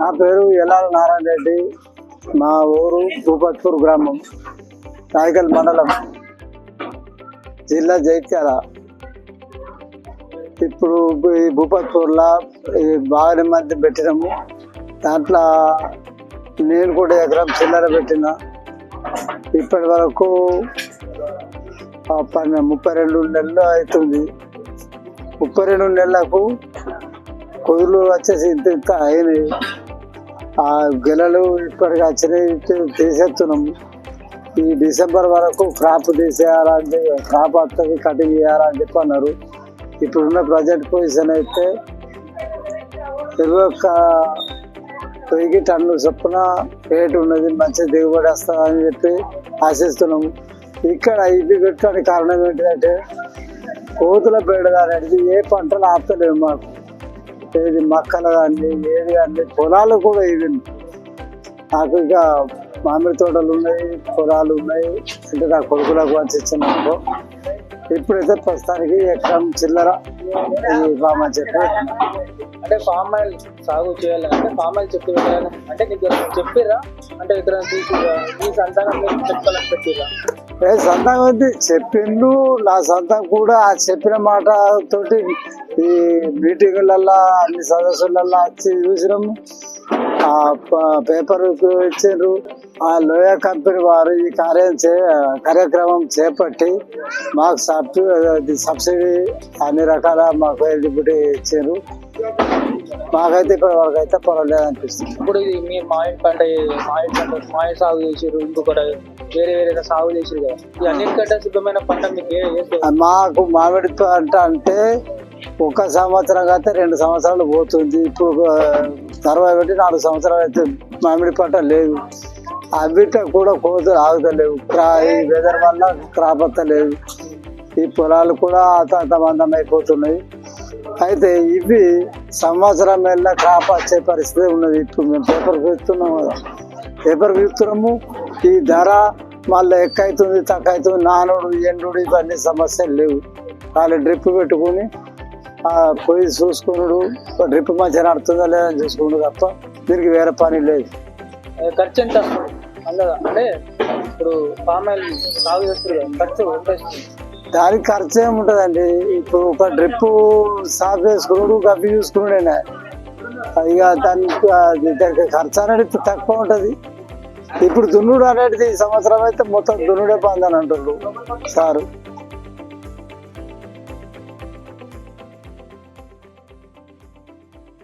నా పేరు ఎల్లాల నారాయణ రెడ్డి. మా ఊరు భూపత్పూర్ గ్రామం నాయకల్ మండలం జిల్లా జైత్యాల. ఇప్పుడు ఈ భూపత్పూర్లో ఈ బాగానే మధ్య పెట్టినాము. దాంట్లో నేను కూడా ఎకరం చిల్లర పెట్టిన. ఇప్పటి వరకు పన్నె ముప్పై రెండు నెలలు అవుతుంది. ముప్పై రెండు నెలలకు కుదురు వచ్చేసి ఇంత ఇంత అయినాయి. ఆ గెలలు ఇప్పటికి వచ్చినాయి తీసేస్తున్నాము ఈ డిసెంబర్ వరకు క్రాప్ తీసేయాలంటే క్రాప్ వస్తుంది కటింగ్ చేయాలని చెప్పి అన్నారు ఇప్పుడున్న ప్రజెంట్ పొజిషన్ అయితే ఇరవై ఒక్క వెయ్యి టన్ను చొప్పున రేటు ఉన్నది మంచి దిగుబడి వస్తుందని చెప్పి ఆశిస్తున్నాము ఇక్కడ ఇది పెట్టడానికి కారణం ఏంటంటే కోతుల బెడద అనేది ఏ పంటలు ఆపుతలేవు మాకు. ఏది మక్కలు కానీ ఏది కానీ పొలాలు కూడా ఇది నాకు ఇక మామిడి తోటలు ఉన్నాయి పొలాలు ఉన్నాయి. అంటే నా కొడుకులకు వచ్చి ఇచ్చినాము ఇప్పుడైతే ప్రస్తుతానికి ఎకరం చిల్లర ఈ అని చెప్పి. అంటే ఫామ్ ఆయిల్ సాగు చేయాలి అంటే ఫామ్ ఆయిల్ చెప్పి అంటే నీకు చెప్పిర్రా? అంటే ఇక్కడ తీసుకురా ఈ సంతానం చెప్పాలని పెట్టిర్రా? ఏ సొంతం ఉంది చెప్పిండు నా సంతకం కూడా ఆ చెప్పిన మాట తోటి ఈ మీటింగులల్లా అన్ని సదస్సులల్లో వచ్చి చూసినాము. ఆ పేపర్ ఇచ్చారు ఆ లోయ కంపెనీ వారు ఈ కార్యం చే కార్యక్రమం చేపట్టి మాకు సబ్ సబ్సిడీ అన్ని రకాల మాకు ఎలిజిబిలిటీ ఇచ్చారు మాకైతే ఇప్పటి వరకు అయితే పర్వాలేదు అనిపిస్తుంది ఇప్పుడు ఇది మీరు మామిడి పంట మామిడి పంట మామిడి సాగు చేసిర్రు ఇంకొకటి వేరే వేరే సాగు చేసిరు కదా. ఈ అన్నిటికంటే శుద్ధమైన పంట మీకు ఏ మాకు మామిడి పంట అంటే ఒక సంవత్సరం అయితే రెండు సంవత్సరాలు పోతుంది. ఇప్పుడు ఆ, తర్వాత పెట్టి నాలుగు సంవత్సరాలు అయితే మామిడి పంట లేదు. అవిట కూడా కోతులు ఆగుతలేవు. క్రా ఈ వెదర్ వల్ల క్రాప్ లేదు. ఈ పొలాలు కూడా అంతమందం అయిపోతున్నాయి అయితే ఇవి సంవత్సరం వెళ్ళ క్రాప్ వచ్చే పరిస్థితి ఉన్నది ఇప్పుడు మేము పేపర్ చూస్తున్నాం కదా. పేపర్ చూస్తున్నాము ఈ ధర మళ్ళీ ఎక్కైతుంది తక్కువైతుంది అవుతుంది నానుడు ఎండు ఇవన్నీ సమస్యలు లేవు. వాళ్ళు డ్రిప్ పెట్టుకుని పోయి చూసుకున్నాడు డ్రిప్ మంచిగా నడుతుందా లేదా అని చూసుకున్నాడు తప్ప దీనికి వేరే పని లేదు. ఖర్చు ఎంత అంటే ఇప్పుడు పామాయిల్ ఆయిల్ సాగు చేస్తారు ఖర్చు ఎంత దానికి ఖర్చు ఏముంటుందండి ఇప్పుడు ఒక డ్రిప్ సాఫ్ చేసుకున్నాడు గబ్బి చూసుకున్నాడేనా ఇక దానికి అది దానికి ఖర్చు అనేది తక్కువ ఉంటుంది. ఇప్పుడు దున్నుడు అనేది ఈ సంవత్సరం అయితే మొత్తం దున్నుడే పొందని అంటారు సారు.